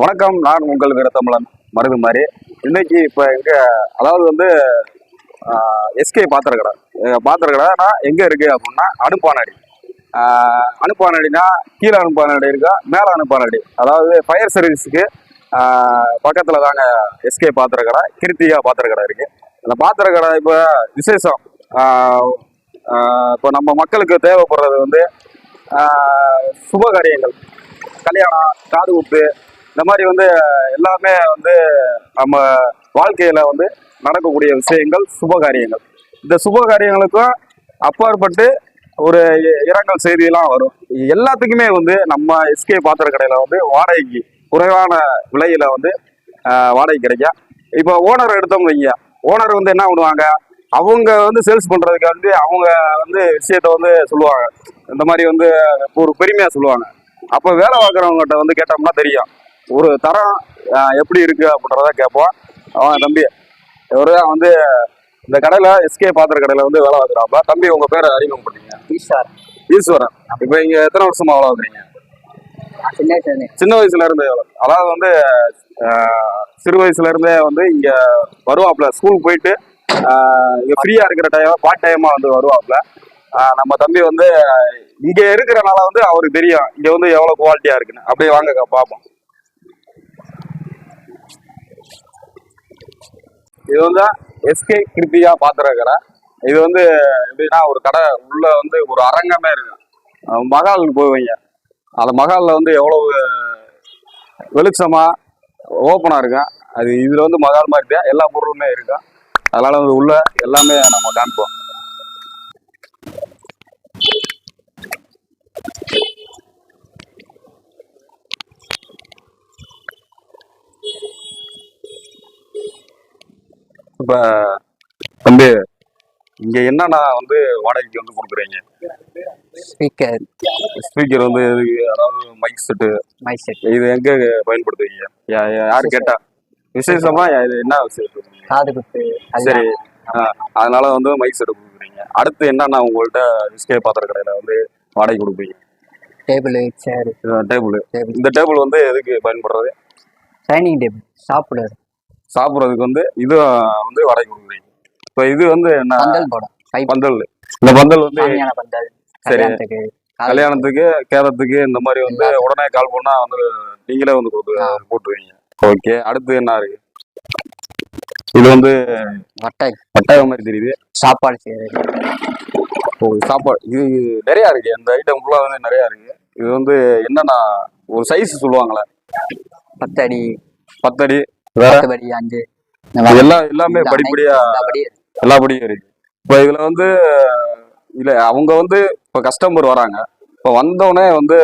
வணக்கம் நான் உங்கள் வீரத்தமிழன் மருது மாதிரி இன்னைக்கு இப்போ எங்கே அதாவது வந்து எஸ்கே பாத்திர கடை எங்கே பாத்திர அப்படின்னா அனுப்பானடி. அனுப்பானடினா கீழே அனுப்பானடி இருக்கா மேலே அனுப்பானடி. அதாவது ஃபயர் சர்வீஸுக்கு பக்கத்தில் தாங்க எஸ்கே பாத்திர கடை கிருத்திகா பாத்திர கடை அந்த பாத்திர கடை இப்போ விசேஷம். இப்போ நம்ம மக்களுக்கு தேவைப்படுறது வந்து சுபகாரியங்கள். சுப காரியங்கள் கல்யாணம் காது குத்து இந்த மாதிரி வந்து எல்லாமே வந்து நம்ம வாழ்க்கையில வந்து நடக்கக்கூடிய விஷயங்கள் சுப காரியங்கள் இந்த சுப காரியங்களுக்கும் அப்பாற்பட்டு ஒரு இ- இரங்கல் செய்தியெல்லாம் வரும். எல்லாத்துக்குமே வந்து நம்ம எஸ்கே பாத்திர கடையில வந்து வாடகைக்கு குறைவான விலையில வந்து வாடகை கிடைக்கும். இப்போ ஓனர் எடுத்தோம் வைங்க ஓனர் வந்து என்ன பண்ணுவாங்க? அவங்க வந்து சேல்ஸ் பண்றதுக்கு வந்து அவங்க வந்து விஷயத்த வந்து சொல்லுவாங்க. இந்த மாதிரி வந்து ஒரு பெருமையா சொல்லுவாங்க. அப்போ வேலை பார்க்குறவங்ககிட்ட வந்து கேட்டோம்னா தெரியும். ஒரு தரம் எப்படி இருக்கு அப்படின்றத கேட்போம். அவன் தம்பி இவரு வந்து இந்த கடையில எஸ்கே பாத்திர கடையில வந்து வேலை பார்க்குறாப்பா தம்பி உங்க பேரை அறிமுகப்படுத்தீங்க ஈஸ்வர் ஈஸ்வரன். இப்போ இங்க எத்தனை வருஷமா வேலை பார்க்குறீங்க? சின்ன வயசுல இருந்தே அதாவது வந்து சிறு வயசுல இருந்தே வந்து இங்க வருவாப்ல. ஸ்கூல் போயிட்டு இங்க ஃப்ரீயா இருக்கிற டைம் பார்ட் டைமா வந்து வருவாப்ல. நம்ம தம்பி வந்து இங்க இருக்கிறனால வந்து அவருக்கு தெரியும் இங்க வந்து எவ்வளவு குவாலிட்டியா இருக்குன்னு. அப்படியே வாங்க பார்ப்போம் இது வந்து எஸ்கே கிருத்தியா பாத்திர கடை இது வந்து எப்படின்னா ஒரு கடை உள்ள வந்து ஒரு அரங்கமே இருக்கு. அஹ் மகாலுக்கு போவீங்க. அந்த மகாலில் வந்து எவ்வளவு வெளிச்சமா ஓப்பனாக இருக்கும் அது இதில் வந்து மகால் மாதிரி தான் எல்லா பொருளுமே இருக்கும் அதனால வந்து உள்ள எல்லாமே நம்ம காண்போம். இப்போ தம்பி இங்க என்னென்ன வந்து வாடகைக்கு வந்து கொடுக்குறீங்க? ஸ்பீக்கர். ஸ்பீக்கர் வந்து எதுக்கு? அதாவது மைக் செட்டு மை செட் இது எங்க பயன்படுத்துவீங்க யாரு கேட்டா? விசேஷமா? இது என்ன விசேஷம்? காது குத்து. சரி. அதனால வந்து மைக் செட் கொடுக்குறீங்க. அடுத்து என்னன்னா உங்கள்ட்ட விஸ்கே பாத்திர கடையில வந்து வாடகை கொடுப்பீங்க. டேபிள் சேர் டேபிள் டேபிள் இந்த டேபிள் வந்து எதுக்கு பயன்படுறது டைனிங் டேபிள் சாப்பிடுறது சாப்பிட்றதுக்கு வந்து இது வந்து வாடகை கொடுக்குறீங்க. இப்போ இது வந்து என்ன? பந்தல் போடும் பைப் பந்தல். இந்த பந்தல் வந்து பந்தல். சரி. கல்யாணத்துக்கு. கேரத்துக்கு இந்த மாதிரி வந்து உடனே கால் பண்ணா வந்து நீங்களே வந்து கொடுத்து. போட்டுருவீங்க. ஓகே. அடுத்து என்ன இருக்கு? இது வந்து வட்டை. வட்டாயம் மாதிரி தெரியுது? சாப்பாடு செய்யறது. ஓ சாப்பாடு. இது நிறையா இருக்கு. இந்த ஐட்டம் ஃபுல்லாக வந்து நிறையா இருக்கு. இது வந்து என்னன்னா ஒரு சைஸ் சொல்லுவாங்களே? பத்தடி. பத்தடி. படி அஞ்சு எல்லாம் படிப்படியா எல்லா படியும் இருக்கு. இப்போ இதுல வந்து இல்ல அவங்க வந்து இப்போ கஸ்டமர் வராங்க. இப்போ வந்தோடனே வந்து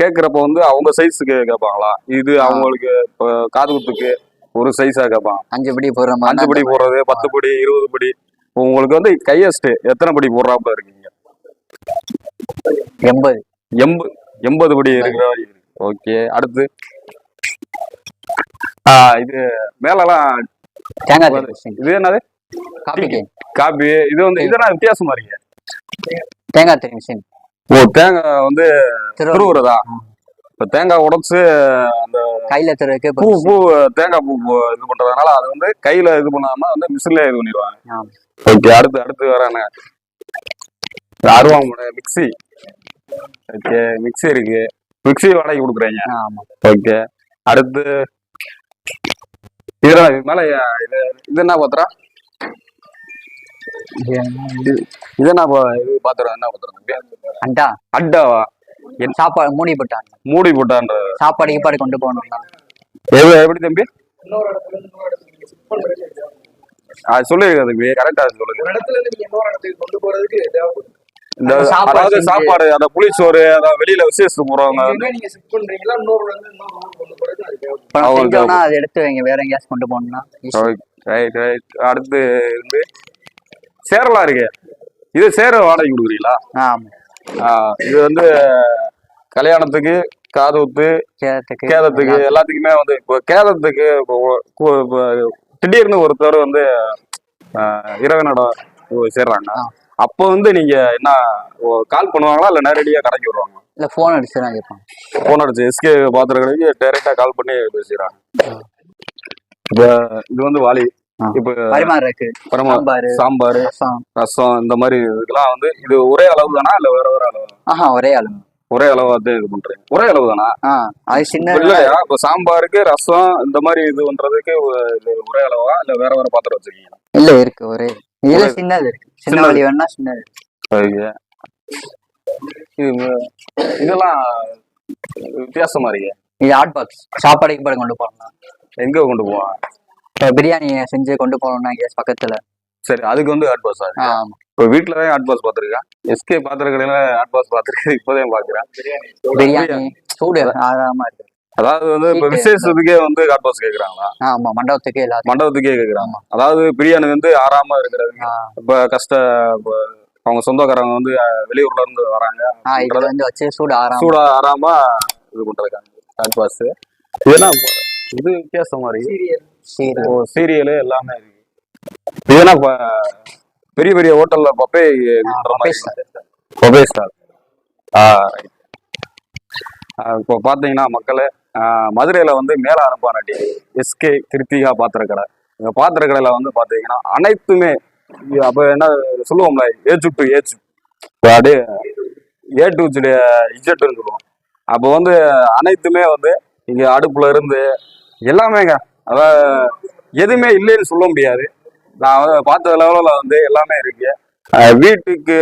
கேட்குறப்ப வந்து அவங்க சைஸுக்கு கேட்பாங்களா இது அவங்களுக்கு இப்போ காது குத்துக்கு ஒரு சைஸா கேட்பாங்க அஞ்சு படி போடுற அஞ்சு படி போடுறது பத்து படி இருபது படி. உங்களுக்கு வந்து கையஸ்ட் எத்தனை படி போடுறாப்புல இருக்கீங்க? எண்பது. எண்பது எண்பது படி இருக்கிற மாதிரி இருக்கு. ஓகே அடுத்து? இது மேலலாம் தேங்காய். இது என்னது? Coffee can coffee. இது வந்து இதெல்லாம் வித்தியாசமா இருக்கு. தேங்காய் தண்ணி மிஷின். ஓ தேங்காய் வந்து துருவுறதா இப்ப தேங்காய் உடைச்சு அந்த கையில துறவுக்கு பூ பூ தேங்காய் பூ இது பண்றதுனால அது வந்து கையில இது பண்ணாம வந்து மிஷின்ல இது பண்ணிடுவாங்க. ஓகே அடுத்து அடுத்து வேற என்ன? அருவாமனை மிக்ஸி. ஓகே மிக்ஸி இருக்கு. மிக்ஸி வாடகை கொடுக்குறீங்க. ஆமா. ஓகே அடுத்து இதெல்லாம் இது மேல இது இது என்ன பாத்திரம் இது என்ன பா- இது பாத்திரம் என்ன பாத்திரம்? அண்டா. அட்டாவா சாப்பாடு மூடி போட்டாங்க மூடி போட்டான்ற. சாப்பாடு கீப்பாடு கொண்டு எவ்வளவு எப்படி தம்பி? அது சொல்லுங்க தம்பி. கரெக்டா சொல்லுங்க இந்த சாப்பாடு அதாவது சாப்பாடு அந்த புளிச்சோறு அதாவது வெளியில விசேஷத்துக்கு போறவங்க அது எடுத்து வைங்க. வேற எங்கேயாச்சும் கொண்டு போகணும்னா. ரைட் ரைட் அடுத்து வந்து சேரெல்லாம் இருக்கு. இது சேர வாடகை கொடுக்குறீங்களா? இது வந்து கல்யாணத்துக்கு காது குத்து கேதத்துக்கு கேதத்துக்கு எல்லாத்துக்குமே. வந்து இப்போ கேதத்துக்கு திடீர்னு ஒருத்தர் வந்து ஆ, இரவு நடம் சேர்றாங்க. அப்போ வந்து நீங்க என்ன கால் பண்ணுவாங்களா? இல்ல நேரடியா கடைக்கு வருவாங்க இல்ல ஃபோன் அடிச்சு தான் கேட்பாங்க. போன் அடிச்சு எஸ்கே பாத்திர கடைக்கு டைரக்டா கால் பண்ணி பேசுறாங்க இப்ப இது வந்து வாலி. இப்ப சாம்பார் சாம்பார் ரசம். இந்த மாதிரி இதுக்கெல்லாம் வந்து இது ஒரே அளவு தானா? இல்ல வேற வேற அளவு? ஆஹா ஒரே ஆளுங்க ஒரே அளவா தான் இது பண்றீங்க. ஒரே அளவு தானா? அது சின்ன இல்லையா இப்ப சாம்பாருக்கு ரசம் இந்த மாதிரி இது பண்றதுக்கு ஒரே அளவா? இல்ல வேற வேற பாத்திரம் வச்சிருக்கீங்க இல்ல இருக்கு ஒரே. இதுல சின்னது சின்ன சின்னது. வழி வேணா சின்னது. இது இதெல்லாம் வித்தியாசமா இருக்கு. இது ஹாட் பாக்ஸ் சாப்பாடு கீப்பாடு கொண்டு போகணும் எங்க கொண்டு போவான் இப்போ பிரியாணி செஞ்சு கொண்டு போகணும்னா கேஸ் பக்கத்துல. சரி அதுக்கு வந்து ஹாட் பாஸ் ஆ, ஆமா. இப்போ வீட்டுல தான் ஹாட் பாஸ் பாத்திருக்கேன் எஸ்கே பாத்திர கடையில ஹாட் பாஸ் பாத்திருக்கேன் இப்போதான் பாக்குறேன் பிரியாணி சூடு ஆறாம இருக்கு. அதாவது வந்து இப்ப. விசேஷத்துக்கே வந்து ஹாட் பாஸ் கேக்குறாங்களா? ஆமா மண்டபத்துக்கு மண்டபத்துக்கே கேக்குறாங்க. அதாவது பிரியாணி வந்து ஆறாம இருக்கிறதுக்கு ஆ, இப்ப கஷ்ட அவங்க சொந்தக்காரங்க வந்து வெளியூர்ல இருந்து வராங்க. சூடு சூடா ஆறாம இது பண்றதுக்காங்க ஹாட் பாஸ் இதுனா இது வித்தியாசம் மாதிரி. சீரியல். எல்லாமே இருக்கு. இப்ப பெரிய பெரிய ஹோட்டல்ல பப்பே. பப்பே ஸ்டார் ஆ இப்போ பாத்தீங்கன்னா மக்களே மதுரையில் வந்து மேல அனுப்பானட்டி எஸ்கே கிருத்திகா பாத்திர கடை இந்த பாத்திர கடையில் வந்து பார்த்தீங்கன்னா அனைத்துமே அப்போ என்ன சொல்லுவோம்ல ஏஜ் டு ஏஜ் அப்படியே ஏ டு இஜெட்டுன்னு சொல்லுவோம். அப்போ வந்து அனைத்துமே வந்து இங்கே அடுப்பில் இருந்து எல்லாமேங்க. அதாவது எதுவுமே இல்லைன்னு சொல்ல முடியாது. நான் வந்து பார்த்த லெவலில் வந்து எல்லாமே இருக்கு. வீட்டுக்கு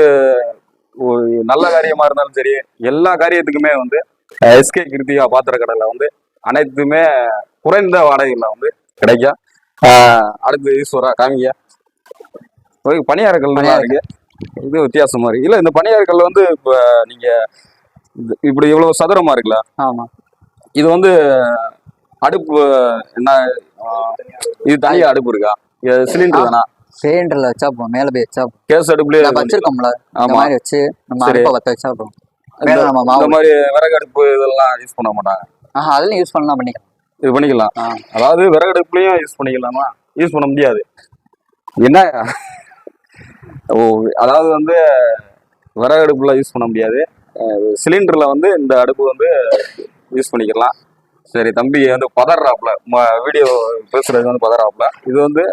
ஒரு நல்ல காரியமாக இருந்தாலும் சரி எல்லா காரியத்துக்குமே வந்து எஸ்கே கிருத்திகா பாத்திர கடையில் வந்து அனைத்துமே குறைந்த வாடகையில் வந்து கிடைக்கும் அடுத்து ஈஸ்வரா காமிங்க ஓகே பணியாரக்கல் நல்லா இருக்கு. இது வித்தியாசமா இருக்கு. இல்ல இந்த பணியாரக்கல் வந்து இப்ப நீங்க இப்படி இவ்வளவு சதுரமா இருக்குல்ல? ஆமா. இது வந்து அடுப்பு என்ன இது தனியா அடுப்பு இருக்கா? சிலிண்டர் தானா? சிலிண்டர்ல வச்சா மேல போய் வச்சா கேஸ் அடுப்புலயே நம்ம வச்சிருக்கோம்ல. ஆமா. வச்சு நம்ம. அடுப்பை வச்சா இந்த மாதிரி விறகு அடுப்பு இதெல்லாம் யூஸ் பண்ண மாட்டாங்க. ஆஹா அதுலயும் யூஸ் பண்ணலாம் பண்ணிக்கலாம். இது பண்ணிக்கலாம். அதாவது விறகு அடுப்புலயும் யூஸ் பண்ணிக்கலாமா? யூஸ் பண்ண முடியாது. என்ன? ஓ அதாவது வந்து விறகு அடுப்புல யூஸ் பண்ண முடியாது. சிலிண்டர்ல வந்து இந்த அடுப்பு வந்து யூஸ் பண்ணிக்கலாம். சரி தம்பி வந்து பதறாப்ல வீடியோ பேசுறது வந்து பதறாப்ல இது வந்து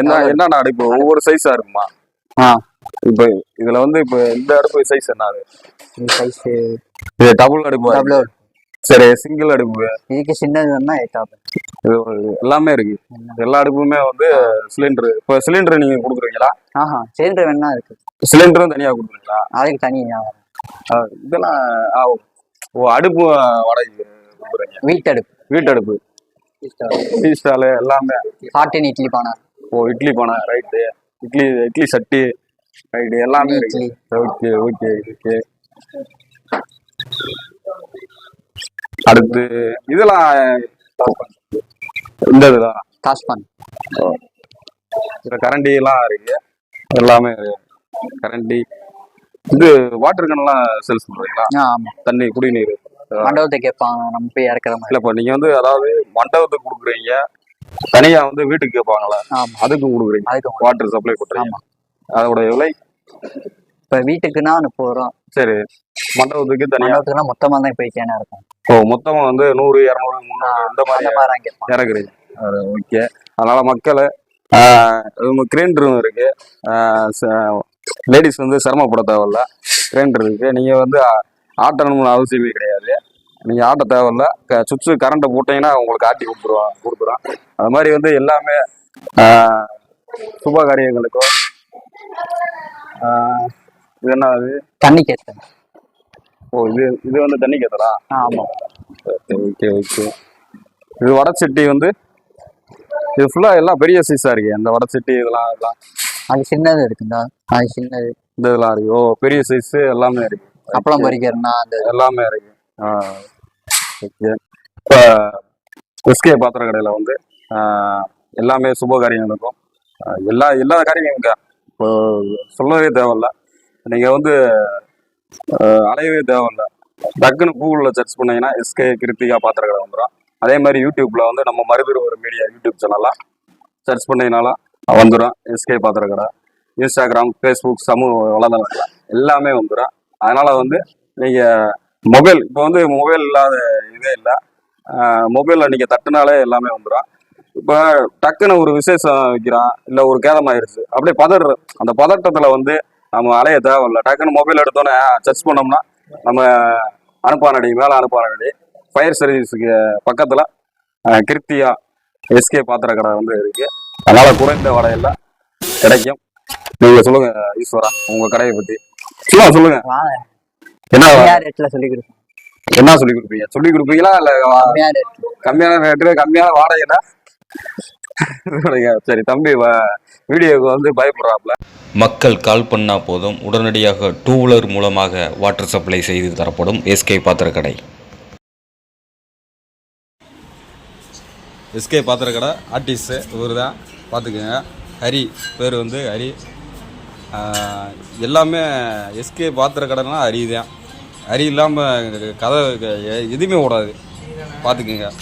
என்ன என்னென்ன அடுப்பு? ஒவ்வொரு சைஸா இருக்குமா? ஆ. இப்போ இதுல வந்து இப்போ இந்த அடுப்பு சைஸ் என்ன சைஸ் இது டபுள் அடுப்பு டபுள் சரி சிங்கிள் அடுப்பு. இதுக்கு சின்னது வேணா இது எல்லாமே இருக்கு. எல்லா அடுப்புமே வந்து சிலிண்டர் இப்போ சிலிண்டர் நீங்க கொடுக்குறீங்களா ஆஹா சிலிண்டர் வேணா இருக்கு. சிலிண்டரும் தனியா கொடுக்குறீங்களா அதுக்கு தனி அஹ் இதெல்லாம் ஆ, ஓ அடுப்பு வாடகை கொடுக்குறீங்க. வீட்டடுப்பு. வீட்டு அடுப்பு டீ ஸ்டாலு எல்லாமே. ஹாட்டின் இட்லி பானை. ஓ இட்லி பானை ரைட்டு இட்லி இட்லி சட்டி. ரைட்டு எல்லாமே இருக்கு. Okay okay okay. அடுத்து இதெல்லாம் இந்த இதுதான் காஸ்பான் இதுல கரண்டி எல்லாம் இருக்கு. எல்லாமே. கரண்டி இது வாட்டர் கேன்லாம் சேல்ஸ் பண்றீங்களா? ஆ ஆமா. தண்ணி குடிநீர். மண்டபத்தை கேட்பாங்க நம்ம போய் இறக்குற மாதிரி. இல்லப்பா நீங்க வந்து அதாவது மண்டபத்துக்கு கொடுக்குறீங்க. தனியா வந்து வீட்டுக்கு கேட்பாங்களா? அதுக்கும் கொடுக்குறீங்க. அதுக்கு வாட்டர் சப்ளை பண்றீங்க ஆமா. அதோட விலை? இப்ப வீட்டுக்குன்னா முப்பது ரூபா. சரி. மண்டபத்துக்கு தனியா? மண்டபத்துக்குன்னா மொத்தமா தான் போய்க்கேனா இருக்கும். ஓ மொத்தமா வந்து நூறு இரநூறு முந்நூறு இந்த மாதிரி இறக்குறீங்க. ஓகே. அதனால மக்களை கிரைண்டரும் இருக்கு. லேடிஸ் வந்து சிரமப்பட தேவையில்ல. கிரைண்டர் இருக்கு. நீங்க வந்து ஆட்டணும்னு அவசியமே கிடையாது. நீங்க ஆட்ட தேவையில்ல. சுவிட்சு கரண்ட்டை போட்டீங்கன்னா உங்களுக்கு ஆட்டி கொடுத்துருவான் கொடுத்துரும். அது மாதிரி வந்து எல்லாமே சுப காரியங்களுக்கோ ஆஹ், இது என்ன அது தண்ணி கேட்டேன் ஓ இது இது வந்து தண்ணி கேத்தலா ஆமா. Okay okay. இது வடச்சட்டி வந்து இது ஃபுல்லாக எல்லாம் பெரிய சைஸாக இருக்கு அந்த வடச்சட்டி இதெல்லாம் இதெல்லாம் அது சின்னது இருக்குங்க அது சின்னது. இந்த இதெல்லாம் இருக்கு. ஓ பெரிய சைஸ் எல்லாமே இருக்கு. அப்பளம் பொரிக்கிறதுனா அந்த எல்லாமே இருக்கு. ஆ ஓகே. இப்போ எஸ்கே பாத்திர கடையில் வந்து எல்லாமே சுப காரியங்களுக்கும் ஆ, எல்லா எல்லா. இப்போ சொல்லவே தேவையில்ல. நீங்கள் வந்து அலையவே தேவையில்ல. டக்குன்னு கூகுளில் சர்ச் பண்ணீங்கன்னா எஸ்கே கிருத்திகா பாத்திரக்கடை வந்துடும் அதே மாதிரி யூடியூப்பில் வந்து நம்ம மறுபடியும் ஒரு மீடியா யூடியூப் சேனலாக சர்ச் பண்ணீங்கனாலும் வந்துடும் எஸ்கே பாத்திரக்கடை. இன்ஸ்டாகிராம் ஃபேஸ்புக் சமூக வலைதளங்கள் எல்லாமே வந்துடும் அதனால் வந்து நீங்கள் மொபைல் இப்போ வந்து மொபைல் இல்லாத இதே இல்லை. மொபைலில் நீங்கள் தட்டுனாலே எல்லாமே வந்துடும் இப்போ டக்குன்னு ஒரு விசேஷம் வைக்கிறான் இல்லை ஒரு கேதம் ஆயிடுச்சு அப்படியே பதற அந்த பதட்டத்தில் வந்து நம்ம அலைய தேவையில்ல. டக்குன்னு மொபைல் எடுத்தோன்னே சர்ச் பண்ணோம்னா நம்ம அனுப்பானடி மேலே அனுப்பானடி ஃபயர் சர்வீஸுக்கு பக்கத்தில் கிருத்தியா எஸ்கே பாத்திர கடை வந்து இருக்கு. அதனால குறைந்த வடையில் கிடைக்கும். நீங்க சொல்லுங்க ஈஸ்வரா உங்க கடையை பத்தி. சும்மா சொல்லுங்க. என்ன ரேட்ல சொல்லி கொடுப்போம். என்ன சொல்லி கொடுப்பீங்க? சொல்லி கொடுப்பீங்களா இல்ல கம்மியான ரேட்டு கம்மியான வாடகைனா சரி தம்பி வீடியோக்கு வந்து பயப்படுறாப்ல. மக்கள் கால் பண்ணால் போதும். உடனடியாக டூ வீலர் மூலமாக வாட்டர் சப்ளை செய்து தரப்படும் எஸ்கே பாத்திரக்கடை. எஸ்கே பாத்திரக்கடை ஆர்டிஸ்ட்டு இவர் தான் பார்த்துக்குங்க. ஹரி பேர் வந்து ஹரி. எல்லாமே எஸ்கே பாத்திரக்கடைனா ஹரி தான். ஹரி இல்லாமல் கதை எ- எதுவுமே ஓடாது. பார்த்துக்குங்க.